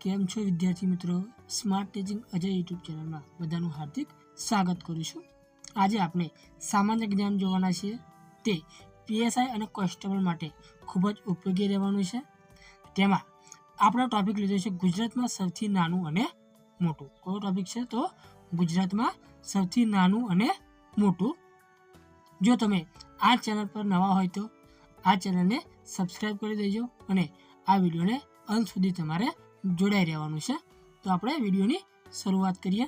કેમ છો વિદ્યાર્થી મિત્રો? સ્માર્ટ ટીચિંગ અજય યુટ્યુબ ચેનલમાં બધાનું હાર્દિક સ્વાગત કરું છું. આજે આપણે સામાન્ય જ્ઞાન જોવાના છીએ. તે પીએસઆઈ અને કોન્સ્ટેબલ માટે ખૂબ જ ઉપયોગી રહેવાનું છે. તેમાં આપણો ટોપિક લીધો છે ગુજરાતમાં સૌથી નાનું અને મોટું. કયો ટોપિક છે? તો ગુજરાતમાં સૌથી નાનું અને મોટું. જો તમે આ ચેનલ પર નવા હોય તો આ ચેનલને સબસ્ક્રાઈબ કરી દેજો અને આ વિડીયોને અંત સુધી તમારે જોડાઈ રહેવાનું છે. તો આપણે વિડીયોની શરૂઆત કરીએ.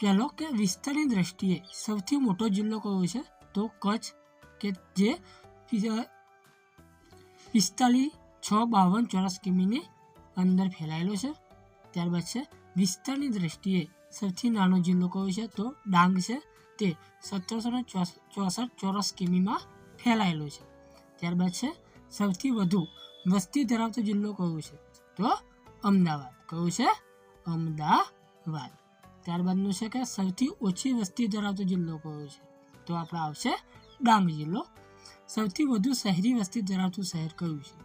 પહેલો કે વિસ્તારની દ્રષ્ટિએ સૌથી મોટો જિલ્લો કયો છે? તો કચ્છ, કે જે પિસ્તાલીસ છ બાવન ચોરસ કિમીની અંદર ફેલાયેલો છે. ત્યારબાદ છે, વિસ્તારની દ્રષ્ટિએ સૌથી નાનો જિલ્લો કયો છે? તો ડાંગ છે, તે સત્તરસો ને ચોસઠ ચોરસ કિમીમાં ફેલાયેલો છે. ત્યારબાદ છે, સૌથી વધુ વસ્તી ધરાવતો જિલ્લો કયો છે? તો અમદાવાદ. કયો છે? અમદાવાદ. ત્યારબાદનું છે કે સૌથી ઓછી વસ્તી ધરાવતો જિલ્લો કયો છે? તો આપણો આવશે ડાંગ જિલ્લો. સૌથી વધુ શહેરી વસ્તી ધરાવતું શહેર કયું છે?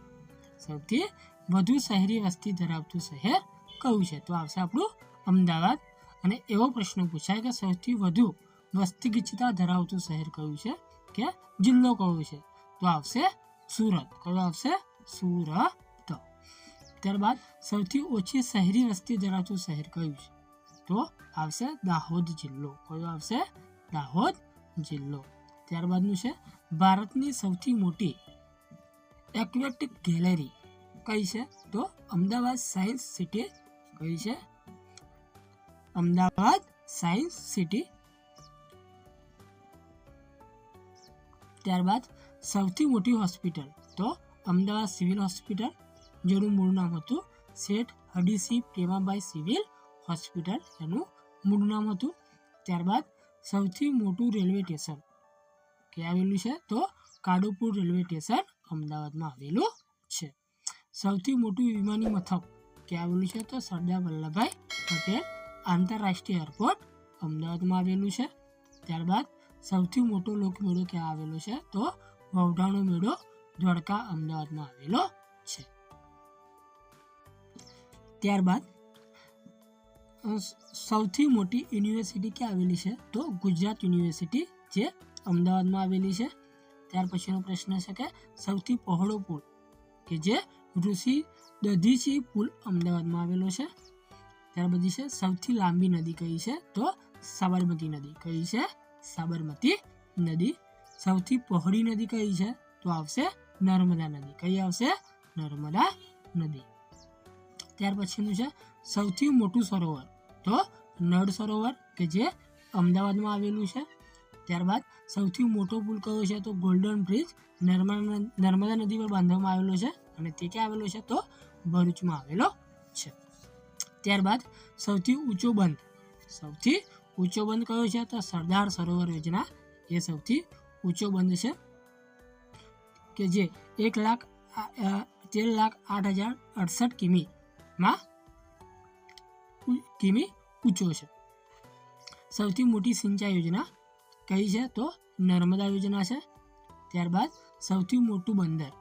સૌથી વધુ શહેરી વસ્તી ધરાવતું શહેર કયું છે? તો આવશે આપણું અમદાવાદ. અને એવો પ્રશ્ન પૂછાય કે સૌથી વધુ વસ્તી ગીચતા ધરાવતું શહેર કયું છે? કે જિલ્લો કયો છે? તો આવશે સુરત. કયો આવશે? સુરત. ત્યારબાદ સૌથી ઓછી શહેરી વસ્તી ધરાવતું શહેર કયું છે? તો આવશે દાહોદ જિલ્લો. કયો આવશે? દાહોદ જિલ્લો. ત્યારબાદનું છે ભારતની સૌથી મોટી એક્વેટિક ગેલેરી. કઈ છે? તો અમદાવાદ સાયન્સ સિટી. કઈ છે? Ahmedabad science city. ત્યારબાદ સૌથી મોટી હોસ્પિટલ. તો અમદાવાદ સિવિલ હોસ્પિટલ, જેનું મૂળ નામ હતું શેઠ હડીસિંહ પ્રેમાબાઈ સિવિલ હોસ્પિટલ, એનું મૂળ નામ હતું. ત્યારબાદ સૌથી મોટું રેલવે સ્ટેશન ક્યાં આવેલું છે? તો કાડુપુર રેલવે સ્ટેશન અમદાવાદમાં આવેલું છે. સૌથી મોટું વિમાની મથક ક્યાં આવેલું છે? તો સરદાર વલ્લભભાઈ પટેલ આંતરરાષ્ટ્રીય એરપોર્ટ અમદાવાદમાં આવેલું છે. ત્યારબાદ સૌથી મોટો લોકમેળો ક્યાં આવેલો છે? તો વૌઢાણો મેળો ધોળકા અમદાવાદમાં આવેલો છે. ત્યારબાદ સૌથી મોટી યુનિવર્સિટી ક્યાં આવેલી છે? તો ગુજરાત યુનિવર્સિટી જે અમદાવાદમાં આવેલી છે. ત્યાર પછીનો પ્રશ્ન છે કે સૌથી પહોળો પુલ કે જે ઋષિ દધીચી પુલ અમદાવાદમાં આવેલો છે. ત્યાર પછી છે, સૌથી લાંબી નદી કઈ છે? તો સાબરમતી નદી. કઈ છે? સાબરમતી નદી. સૌથી પહોળી નદી કઈ છે? તો આવશે નર્મદા નદી. કઈ આવશે? નર્મદા નદી. ત્યાર પછીનું છે સૌથી મોટું સરોવર. તો નળ સરોવર કે જે અમદાવાદમાં આવેલું છે. ત્યારબાદ સૌથી મોટો પુલ કયો છે? તો ગોલ્ડન બ્રિજ નર્મદા નર્મદા નદી પર બાંધવામાં આવેલો છે અને તે ક્યાં આવેલો છે? તો ભરૂચમાં આવેલો છે. ત્યારબાદ સૌથી ઊંચો બંધ. સૌથી ઊંચો બંધ કયો છે? તો સરદાર સરોવર યોજના. એ સૌથી ઊંચો બંધ છે. કે જે એક લાખ તેર લાખ આઠ હજાર અડસઠ કિમીમાં કિમી ઊંચો છે. સૌથી મોટી સિંચાઈ યોજના કઈ છે? તો નર્મદા યોજના છે. ત્યારબાદ સૌથી મોટું બંદર,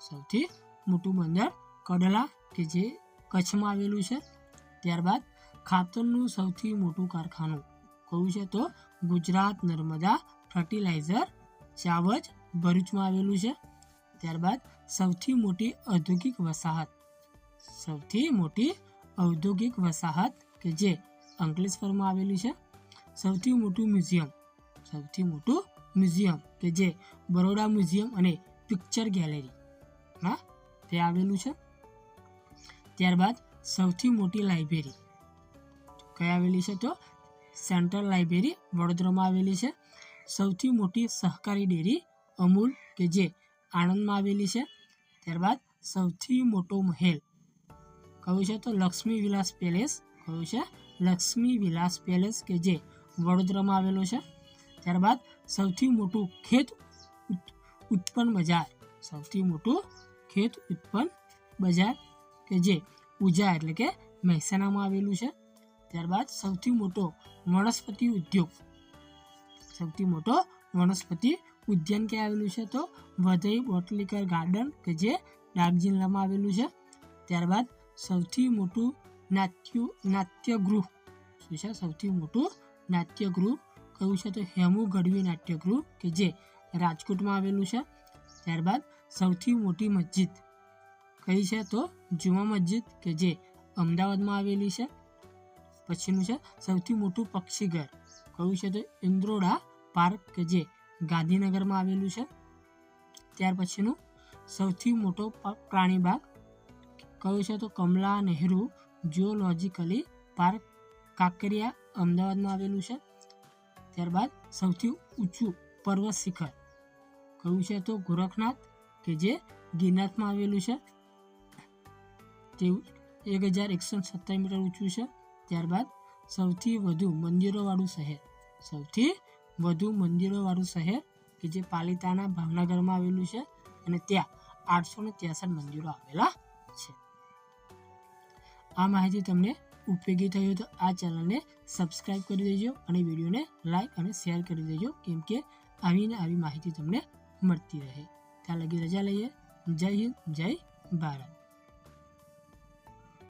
સૌથી મોટું બંદર કડલા કે જે કચ્છમાં આવેલું છે. ત્યારબાદ ખાતરનું સૌથી મોટું કારખાનું કયું છે? તો ગુજરાત નર્મદા ફર્ટિલાઇઝર ચાવજ ભરૂચમાં આવેલું છે. ત્યારબાદ સૌથી મોટી ઔદ્યોગિક વસાહત, સૌથી મોટી ઔદ્યોગિક વસાહત કે જે અંકલેશ્વરમાં આવેલી છે, સૌથી મોટું મ્યુઝિયમ, સૌથી મોટું મ્યુઝિયમ કે જે બરોડા મ્યુઝિયમ અને પિક્ચર ગેલેરી હા તે આવેલું છે. ત્યારબાદ સૌથી મોટી લાઇબ્રેરી, કઈ આવેલી છે તો? સેન્ટ્રલ લાઇબ્રેરી વડોદરામાં આવેલી છે. સૌથી મોટી સહકારી ડેરી અમૂલ કે જે આણંદમાં આવેલી છે. ત્યારબાદ સૌથી મોટો મહેલ. કયું છે તો લક્ષ્મી વિલાસ પેલેસ. કયું છે? લક્ષ્મી વિલાસ પેલેસ કે જે વડોદરામાં આવેલો છે. ત્યારબાદ સૌથી મોટું ખેત ઉત્પન્ન બજાર. સૌથી મોટું ખેત ઉત્પન્ન બજાર કે જે ઉજા એટલે કે મહેસાણામાં આવેલું છે. ત્યારબાદ સૌથી મોટો વનસ્પતિ ઉદ્યોગ. સૌથી મોટો વનસ્પતિ ઉદ્યાન ક્યાં આવેલું છે તો વધઈ બોટલિકર ગાર્ડન કે જે ડાંગ જિલ્લામાં આવેલું છે. ત્યારબાદ સૌથી મોટું નાટ્ય, નાટ્યગૃહ. શું છે? સૌથી મોટું નાટ્યગૃહ. કયું છે તો હેમુ ગઢવી નાટ્યગૃહ કે જે રાજકોટમાં આવેલું છે. ત્યારબાદ સૌથી મોટી મસ્જિદ. કઈ છે તો જુમા મસ્જિદ કે જે અમદાવાદમાં આવેલી છે. પછીનું છે સૌથી મોટું પક્ષીઘર. કયું છે તો ઇન્દ્રોડા પાર્ક કે જે ગાંધીનગરમાં આવેલું છે. ત્યાર પછીનું સૌથી મોટો પ- પ્રાણી બાગ કયું છે તો કમલા નહેરુ જુઓલોજિકલી પાર્ક કાંકરિયા અમદાવાદમાં આવેલું છે. ત્યારબાદ સૌથી ઊંચું પર્વત શિખર કયું છે તો ગોરખનાથ કે જે ગિરનાથમાં આવેલું છે. તે એક હજાર એકસો સત્તર મીટર ઊંચું છે. ત્યારબાદ સૌથી વધુ મંદિરોવાળું શહેર સૌથી વધુ મંદિરોવાળું શહેર કે જે પાલિતાના ભાવનગરમાં આવેલું છે અને ત્યાં આઠસો ને ત્રેસઠ મંદિરો આવેલા છે. આ માહિતી તમને ઉપયોગી થઈ તો આ ચેનલને સબસ્ક્રાઇબ કરી દેજો અને વિડીયોને લાઈક અને શેર કરી દેજો કેમ કે આવીને આવી માહિતી તમને મળતી રહે. ત્યાં લગી રજા લઈએ. જય હિન્દ, જય ભારત.